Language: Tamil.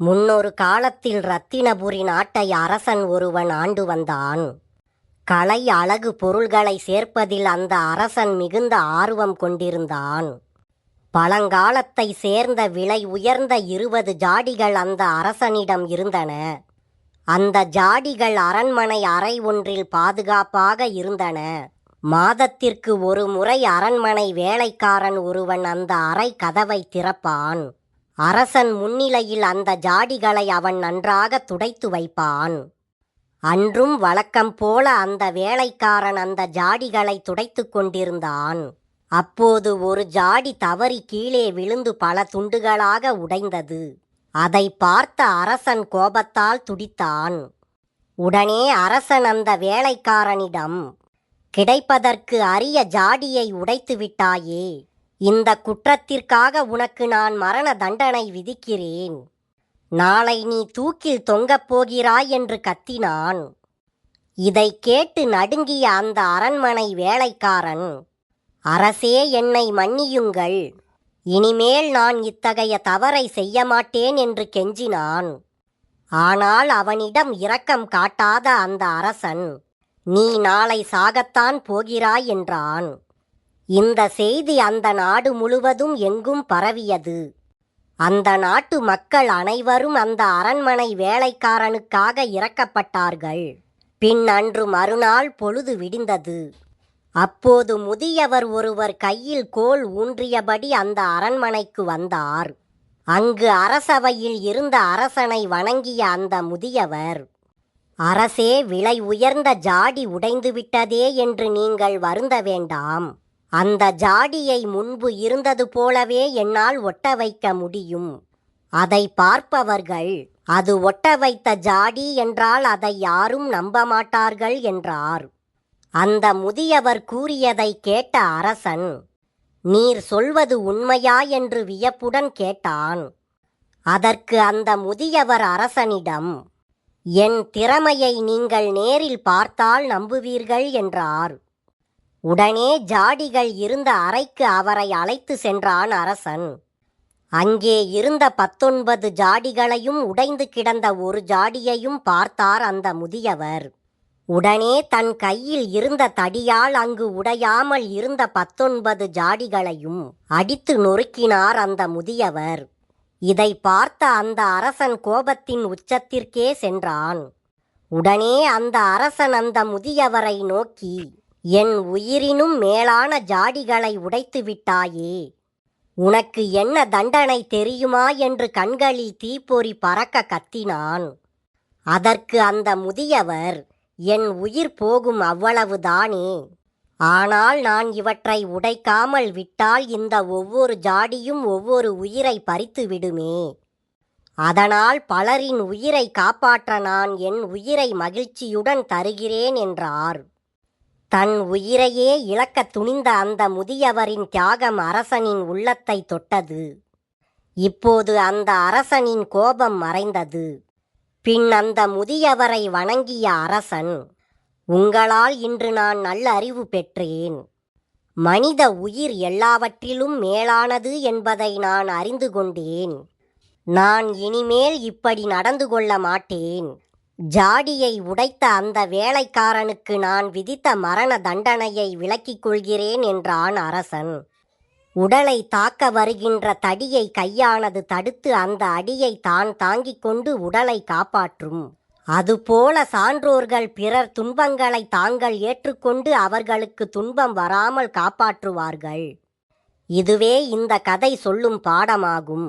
முன்னொரு காலத்தில் ரத்தினபுரி நாட்டை அரசன் ஒருவன் ஆண்டு வந்தான். கலை அழகு பொருள்களை சேர்ப்பதில் அந்த அரசன் மிகுந்த ஆர்வம் கொண்டிருந்தான். பழங்காலத்தை சேர்ந்த விலை உயர்ந்த இருபது ஜாடிகள் அந்த அரசனிடம் இருந்தன. அந்த ஜாடிகள் அரண்மனை அறை ஒன்றில் பாதுகாப்பாக இருந்தன. மாதத்திற்கு ஒரு முறை அரண்மனை வேலைக்காரன் ஒருவன் அந்த அறை கதவை திறப்பான். அரசன் முன்னிலையில் அந்த ஜாடிகளை அவன் நன்றாக துடைத்து வைப்பான். அன்றும் வழக்கம் போல அந்த வேலைக்காரன் அந்த ஜாடிகளை துடைத்து கொண்டிருந்தான். அப்போது ஒரு ஜாடி தவறி கீழே விழுந்து பல துண்டுகளாக உடைந்தது. அதை பார்த்த அரசன் கோபத்தால் துடித்தான். உடனே அரசன் அந்த வேலைக்காரனிடம் கிடைப்பதற்கு அரிய ஜாடியை உடைத்து விட்டாயே இந்த குற்றத்திற்காக உனக்கு நான் மரண தண்டனை விதிக்கிறேன். நாளை நீ தூக்கில் தொங்கப் போகிறாய் என்று கத்தினான். இதை கேட்டு நடுங்கிய அந்த அரண்மனை வேலைக்காரன் அரசே என்னை மன்னியுங்கள். இனிமேல் நான் இத்தகைய தவறை செய்ய மாட்டேன் என்று கெஞ்சினான். ஆனால் அவனிடம் இரக்கம் காட்டாத அந்த அரசன் நீ நாளை சாகத்தான் போகிறாய் என்றான். இந்த செய்தி அந்த நாடு முழுவதும் எங்கும் பரவியது. அந்த நாட்டு மக்கள் அனைவரும் அந்த அரண்மனை வேலைக்காரனுக்காக இறக்கப்பட்டார்கள். பின் அன்று மறுநாள் பொழுது விடிந்தது. அப்போது முதியவர் ஒருவர் கையில் கோல் ஊன்றியபடி அந்த அரண்மனைக்கு வந்தார். அங்கு அரசவையில் இருந்த அரசனை வணங்கிய அந்த முதியவர் அரசே விலை உயர்ந்த ஜாடி உடைந்துவிட்டதே என்று நீங்கள் வருந்த வேண்டாம். அந்த ஜாடியை முன்பு இருந்தது போலவே என்னால் ஒட்ட வைக்க முடியும். அதை பார்ப்பவர்கள் அது ஒட்ட வைத்த ஜாடி என்றால் அதை யாரும் நம்ப மாட்டார்கள் என்றார். அந்த முதியவர் கூறியதை கேட்ட அரசன் நீர் சொல்வது உண்மையா? என்று வியப்புடன் கேட்டான். அதற்கு அந்த முதியவர் அரசனிடம் என் திறமையை நீங்கள் நேரில் பார்த்தால் நம்புவீர்கள் என்றார். உடனே ஜாடிகள் இருந்த அறைக்கு அவரை அழைத்து சென்றான் அரசன். அங்கே இருந்த பத்தொன்பது ஜாடிகளையும் உடைந்து கிடந்த ஒரு ஜாடியையும் பார்த்தார் அந்த முதியவர். உடனே தன் கையில் இருந்த தடியால் அங்கு உடையாமல் இருந்த பத்தொன்பது ஜாடிகளையும் அடித்து நொறுக்கினார் அந்த முதியவர். இதை பார்த்த அந்த அரசன் கோபத்தின் உச்சத்திற்கே சென்றான். உடனே அந்த அரசன் அந்த முதியவரை நோக்கி என் உயிரினும் மேலான ஜாடிகளை உடைத்து விட்டாயே உனக்கு என்ன தண்டனை தெரியுமா? என்று கண்களில் தீப்பொறி பறக்க கத்தினான். அதற்கு அந்த முதியவர் என் உயிர் போகும் அவ்வளவுதானே. ஆனால் நான் இவற்றை உடைக்காமல் விட்டால் இந்த ஒவ்வொரு ஜாடியும் ஒவ்வொரு உயிரை பறித்து விடுமே. அதனால் பலரின் உயிரை காப்பாற்ற நான் என் உயிரை மகிழ்ச்சியுடன் தருகிறேன் என்றார். தன் உயிரையே இழக்கத் துணிந்த அந்த முதியவரின் தியாகம் அரசனின் உள்ளத்தை தொட்டது. இப்போது அந்த அரசனின் கோபம் மறைந்தது. பின் அந்த முதியவரை வணங்கிய அரசன் உங்களால் இன்று நான் நல்ல அறிவு பெற்றேன். மனித உயிர் எல்லாவற்றிலும் மேலானது என்பதை நான் அறிந்து கொண்டேன். நான் இனிமேல் இப்படி நடந்து கொள்ள மாட்டேன். ஜாடியை உடைத்த அந்த வேலைக்காரனுக்கு நான் விதித்த மரண தண்டனையை விலக்கிக் கொள்கிறேன் என்றான் அரசன். உடலை தாக்க வருகின்ற தடியை கையானது தடுத்து அந்த அடியை தான் தாங்கிக் கொண்டு உடலை காப்பாற்றும். அதுபோல சான்றோர்கள் பிறர் துன்பங்களை தாங்கள் ஏற்றுக்கொண்டு அவர்களுக்கு துன்பம் வராமல் காப்பாற்றுவார்கள். இதுவே இந்த கதை சொல்லும் பாடமாகும்.